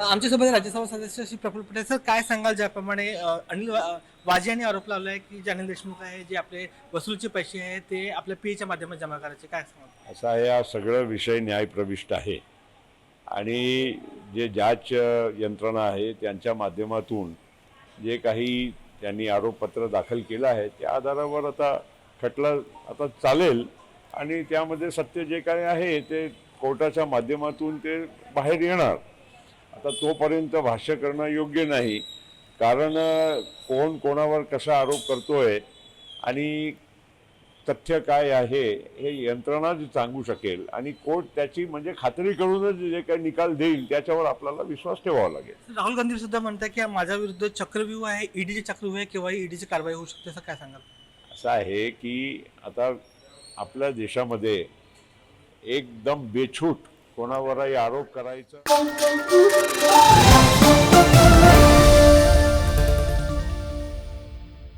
आमच्यासोबत राज्यसभा सदस्य श्री प्रफुल्ल पटेल. सर काय सांगाल ज्याप्रमाणे अनिल वाजे यांनी आरोप लावला आहे की जे अनिल देशमुख आहे जे आपले वसुलीचे पैसे आहे ते आपल्या पीच्या माध्यमात जमा करायचे काय सांगाल? असा आहे हा सगळं विषय न्यायप्रविष्ट आहे. आणि जे जाच यंत्रणा आहे त्यांच्या माध्यमातून जे काही त्यांनी आरोपपत्र दाखल केलं आहे त्या आधारावर आता खटला आता चालेल. आणि त्यामध्ये सत्य जे काही आहे ते कोर्टाच्या माध्यमातून ते बाहेर येणार. आता तोपर्यंत भाष्य करणं योग्य नाही. कारण कोण कोणावर कसा आरोप करतोय आणि तथ्य काय आहे हे यंत्रणाच सांगू शकेल आणि कोर्ट त्याची म्हणजे खात्री करूनच जे काही निकाल देईल त्याच्यावर आपल्याला विश्वास ठेवावा लागेल. राहुल गांधी सुद्धा म्हणतात की माझ्या विरुद्ध चक्रव्यूह आहे ईडीचे चक्रव्यूह आहे केव्हाही ईडीची कारवाई होऊ शकते असं काय सांगाल? असं आहे की आता आपल्या देशामध्ये एकदम बेछूट कोणावरही आरोप करायचा?